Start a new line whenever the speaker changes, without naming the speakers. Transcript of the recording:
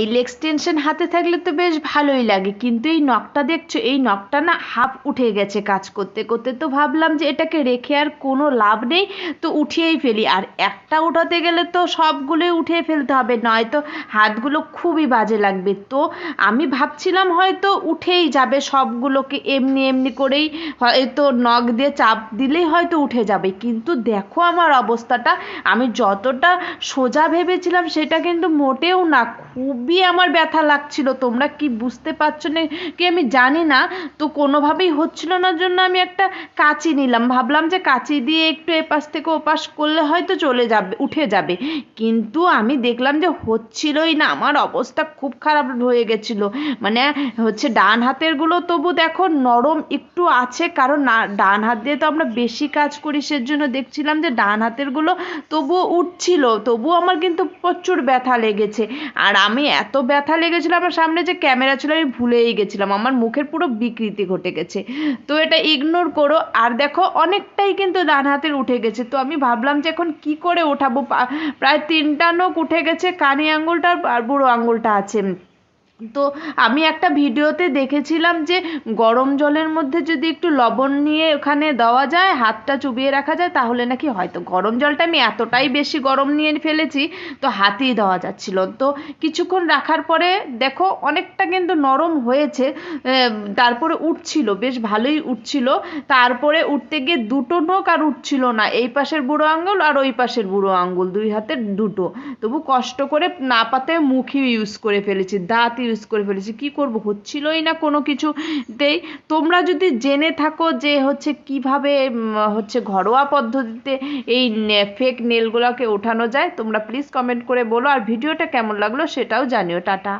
এই এক্সটেনশন হাতে থাকলে তো বেশ ভালোই লাগে, কিন্তু এই নখটা দেখছ, এই নখটা না হাফ উঠে গেছে কাজ করতে করতে। তো ভাবলাম যে এটাকে রেখে আর কোনো লাভ নেই, তো উঠিয়েই ফেলি। আর একটা উঠাতে গেলে তো সবগুলোই উঠিয়ে ফেলতে হবে, নয়তো হাতগুলো খুবই বাজে লাগবে। তো আমি ভাবছিলাম হয়তো উঠেই যাবে সবগুলোকে, এমনি এমনি করেই হয়তো নখ দিয়ে চাপ দিলেই হয়তো উঠে যাবে। কিন্তু দেখো আমার অবস্থাটা, আমি যতটা সোজা ভেবেছিলাম সেটা কিন্তু মোটেও না খুবই আমার ব্যথা লাগছিল। তোমরা কি বুঝতে পারছ না? কি আমি জানি না। তো কোনোভাবেই হচ্ছিল না জন্য আমি একটা কাঁচি নিলাম। ভাবলাম যে কাঁচি দিয়ে একটু এপাশ থেকে ওপাশ করলে হয়তো চলে যাবে, উঠে যাবে। কিন্তু আমি দেখলাম যে হচ্ছিলই না। আমার অবস্থা খুব খারাপ হয়ে গেছিল। মানে হচ্ছে ডান হাতেরগুলো তবু দেখো নরম একটু আছে। কারণ না, ডান হাত দিয়ে তো আমরা বেশি কাজ করি। সেজন্য দেখছিলাম যে ডান হাতেরগুলো তবুও উঠছিল। তবুও আমার কিন্তু প্রচুর ব্যথা লেগেছে। আর আমি এত ব্যথা লেগেছিল আমার সামনে যে ক্যামেরা ছিল, আমি ভুলেই গেছিলাম। আমার মুখের পুরো বিকৃতি ঘটে গেছে। তো এটা ইগনোর করো। আর দেখো, অনেকটাই কিন্তু ডান হাতের উঠে গেছে। তো আমি ভাবলাম যে এখন কি করে ওঠাবো প্রায় তিনটা নখ উঠে গেছে, কানে আঙুলটা আর বুড়ো আঙুলটা আছে। তো আমি একটা ভিডিওতে দেখেছিলাম যে গরম জলের মধ্যে যদি একটু লবণ নিয়ে ওখানে দেওয়া যায়, হাতটা চুবিয়ে রাখা যায়, তাহলে নাকি হয়তো গরম জলটা আমি এতটাই বেশি গরম নিয়ে ফেলেছি, তো হাতেই দেওয়া যাচ্ছিল। তো কিছুক্ষণ রাখার পরে দেখো অনেকটা কিন্তু নরম হয়েছে তারপরে উঠছিল, বেশ ভালোই উঠছিল। তারপরে উঠতে গিয়ে দুটো নখ আর উঠছিল না, এই পাশের বুড়ো আঙ্গুল আর ওই পাশের বুড়ো আঙ্গুল, দুই হাতের দুটো। তবু কষ্ট করে না পাতে মুখই ইউজ করে ফেলেছি, দাঁত ইউজ করে ফেলেছি, কি করব? হচ্ছিলই না কোনো কিছুতেই। তোমরা যদি জেনে থাকো যে হচ্ছে কীভাবে হচ্ছে ঘরোয়া পদ্ধতিতে এই ফেক নেলগুলোকে ওঠানো যায়, তোমরা প্লিজ কমেন্ট করে বলো। আর ভিডিওটা কেমন লাগল সেটাও জানিও, টাটা।